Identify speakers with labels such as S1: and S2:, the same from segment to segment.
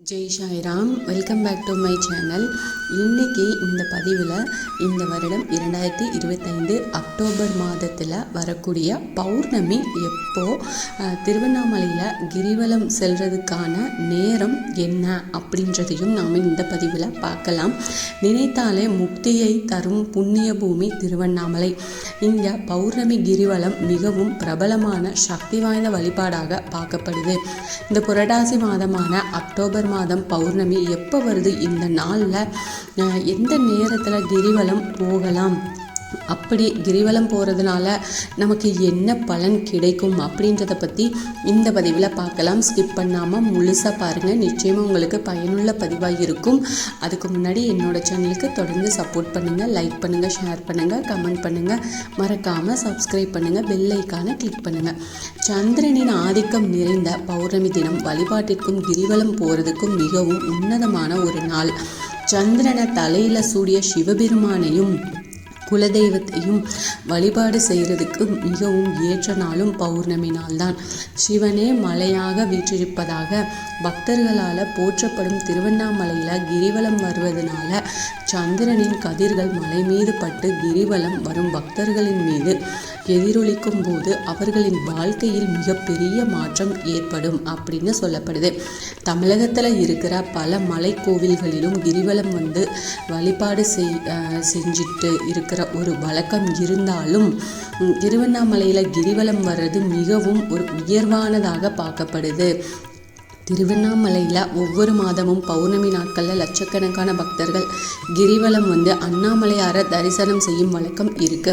S1: Jai Sairam welcome back to my channel. இன்றைக்கி இந்த பதிவில் இந்த வருடம் இரண்டாயிரத்தி இருபத்தைந்து அக்டோபர் மாதத்தில் வரக்கூடிய பௌர்ணமி எப்போ திருவண்ணாமலையில் கிரிவலம் செல்றதுக்கான நேரம் என்ன அப்படின்றதையும் நாம் இந்த பதிவில் பார்க்கலாம். நினைத்தாலே முக்தியை தரும் புண்ணிய பூமி திருவண்ணாமலை. இங்கே பௌர்ணமி கிரிவலம் மிகவும் பிரபலமான சக்தி வாய்ந்த வழிபாடாக பார்க்கப்படுது. இந்த புரட்டாசி மாதமான அக்டோபர் மாதம் பௌர்ணமி எப்போ வருது? இந்த நாளில் எந்த நேரத்தில் கிரிவலம் போகலாம்? அப்படி கிரிவலம் போகிறதுனால நமக்கு என்ன பலன் கிடைக்கும் அப்படின்றத பற்றி இந்த பதிவில் பார்க்கலாம். ஸ்கிப் பண்ணாமல் முழுசாக பாருங்கள் நிச்சயமாக உங்களுக்கு பயனுள்ள பதிவாக இருக்கும். அதுக்கு முன்னாடி என்னோட சேனலுக்கு தொடர்ந்து சப்போர்ட் பண்ணுங்கள் லைக் பண்ணுங்கள் ஷேர் பண்ணுங்கள் கமெண்ட் பண்ணுங்கள் மறக்காமல் சப்ஸ்கிரைப் பண்ணுங்கள் பெல் ஐக்கானை கிளிக் பண்ணுங்கள் சந்திரனின் ஆதிக்கம் நிறைந்த பௌர்ணமி தினம் வழிபாட்டிற்கும் கிரிவலம் போகிறதுக்கும் மிகவும் உன்னதமான ஒரு நாள். சந்திரனை தலையில் சூடிய சிவபெருமானையும் குலதெய்வத்தையும் வழிபாடு செய்கிறதுக்கு மிகவும் ஏற்ற நாளும் பௌர்ணமி நாள்தான். சிவனே மலையாக வீற்றிருப்பதாக பக்தர்களால் போற்றப்படும் திருவண்ணாமலையில் கிரிவலம் வருவதனால சந்திரனின் கதிர்கள் மலை மீது பட்டு கிரிவலம் வரும் பக்தர்களின் மீது எதிரொலிக்கும் போது அவர்களின் வாழ்க்கையில் மிகப்பெரிய மாற்றம் ஏற்படும் அப்படின்னு சொல்லப்படுது. தமிழகத்தில் இருக்கிற பல மலை கோவில்களிலும் கிரிவலம் வந்து வழிபாடு செய் செஞ்சுட்டு இருக்கிற ஒரு வழக்கம் இருந்தாலும் திருவண்ணாமலையில் கிரிவலம் வர்றது மிகவும் ஒரு உயர்வானதாக பார்க்கப்படுது. திருவண்ணாமலையில் ஒவ்வொரு மாதமும் பௌர்ணமி நாட்களில் லட்சக்கணக்கான பக்தர்கள் கிரிவலம் வந்து அண்ணாமலையாரை தரிசனம் செய்யும் வழக்கம் இருக்கு.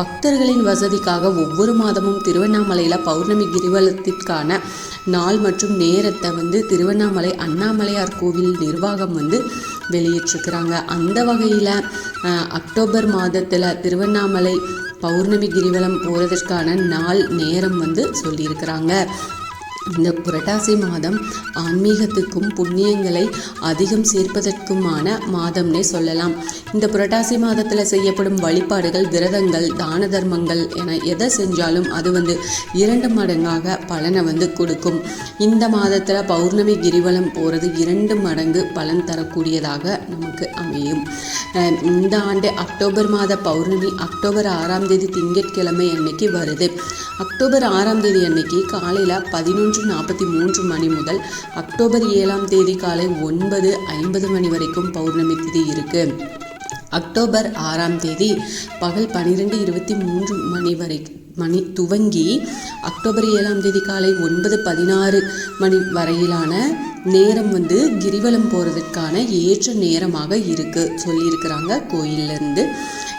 S1: பக்தர்களின் வசதிக்காக ஒவ்வொரு மாதமும் திருவண்ணாமலையில் பௌர்ணமி கிரிவலத்திற்கான நாள் மற்றும் நேரத்தை வந்து திருவண்ணாமலை அண்ணாமலையார் கோவில் நிர்வாகம் வந்து வெளியிட்டிருக்கிறாங்க. அந்த வகையில் அக்டோபர் மாதத்தில் திருவண்ணாமலை பௌர்ணமி கிரிவலம் போகிறதற்கான நாள் நேரம் வந்து சொல்லியிருக்கிறாங்க. இந்த புரட்டாசி மாதம் ஆன்மீகத்துக்கும் புண்ணியங்களை அதிகம் சேர்ப்பதற்குமான மாதம்னே சொல்லலாம். இந்த புரட்டாசி மாதத்தில் செய்யப்படும் வழிபாடுகள் விரதங்கள் தான தர்மங்கள் என எதை செஞ்சாலும் அது வந்து இரண்டு மடங்காக பலனை வந்து கொடுக்கும். இந்த மாதத்தில் பௌர்ணமி கிரிவலம் போகிறது இரண்டு மடங்கு பலன் தரக்கூடியதாக நமக்கு அமையும். இந்த ஆண்டு அக்டோபர் மாத பௌர்ணமி அக்டோபர் ஆறாம் தேதி திங்கட்கிழமை அன்னைக்கு வருது. அக்டோபர் ஆறாம் தேதி அன்னைக்கு காலையில் பதினொன்று நாற்பத்தி மூன்று மணி முதல் அக்டோபர் ஏழாம் தேதி காலை ஒன்பது ஐம்பது மணி வரைக்கும் பௌர்ணமி திதி இருக்கு. அக்டோபர் ஆறாம் தேதி பகல் பன்னிரெண்டு இருபத்தி மூன்று மணி வரை மணி துவங்கி அக்டோபர் ஏழாம் தேதி காலை ஒன்பது பதினாறு மணி வரையிலான நேரம் வந்து கிரிவலம் போகிறதுக்கான ஏற்ற நேரமாக இருக்கு சொல்லியிருக்கிறாங்க கோயிலேருந்து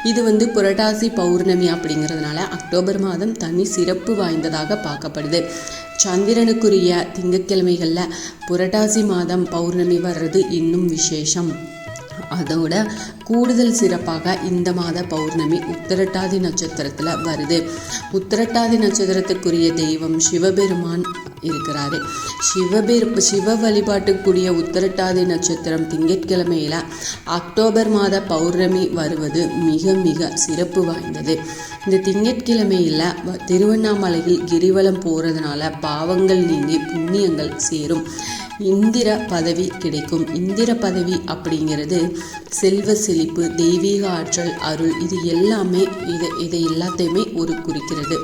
S1: இது வந்து புரட்டாசி பௌர்ணமி அப்படிங்கிறதுனால அக்டோபர் மாதம் தனி சிறப்பு வாய்ந்ததாக பார்க்கப்படுது. சந்திரனுக்குரிய திங்கக்கிழமைகளில் புரட்டாசி மாதம் பௌர்ணமி வர்றது இன்னும் விசேஷம். அதோட கூடுதல் சிறப்பாக இந்த மாத பௌர்ணமி உத்திரட்டாதி நட்சத்திரத்தில் வருது. உத்திரட்டாதி நட்சத்திரத்துக்குரிய தெய்வம் சிவபெருமான் இருக்கிறாரு. சிவபெரு சிவ வழிபாட்டுக்குரிய உத்திரட்டாதி நட்சத்திரம் திங்கட்கிழமையில அக்டோபர் மாத பௌர்ணமி வருவது மிக மிக சிறப்பு வாய்ந்தது. இந்த திங்கட்கிழமையில் வ- திருவண்ணாமலையில் கிரிவலம் போகிறதுனால பாவங்கள் நீங்கி புண்ணியங்கள் சேரும். இந்திர பதவி கிடைக்கும். இந்திர பதவி அப்படிங்கிறது செல்வ செழிப்பு தெய்வீக ஆற்றல் அருள் இது எல்லாமே இதை இதை எல்லாத்தையுமே ஒரு குறிக்கிறது.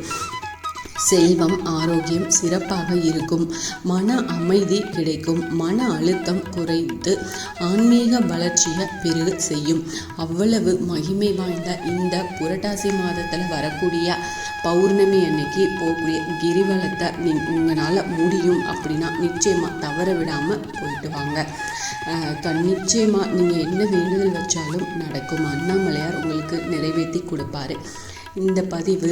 S1: செல்வம் ஆரோக்கியம் சிறப்பாக இருக்கும். மன அமைதி கிடைக்கும். மன அழுத்தம் குறைந்து ஆன்மீக வளர்ச்சியை பெருக செய்யும். அவ்வளவு மகிமை வாய்ந்த இந்த புரட்டாசி மாதத்தில் வரக்கூடிய பௌர்ணமி அன்னைக்கு போகக்கூடிய கிரிவலத்தை நீ உங்களால் முடியும் அப்படின்னா நிச்சயமாக தவற விடாமல் போயிட்டு வாங்க. நிச்சயமாக நீங்கள் என்ன வேண்டுதல் வச்சாலும் நடக்கும். அண்ணாமலையார் உங்களுக்கு நிறைவேற்றி கொடுப்பாரு. இந்த பதிவு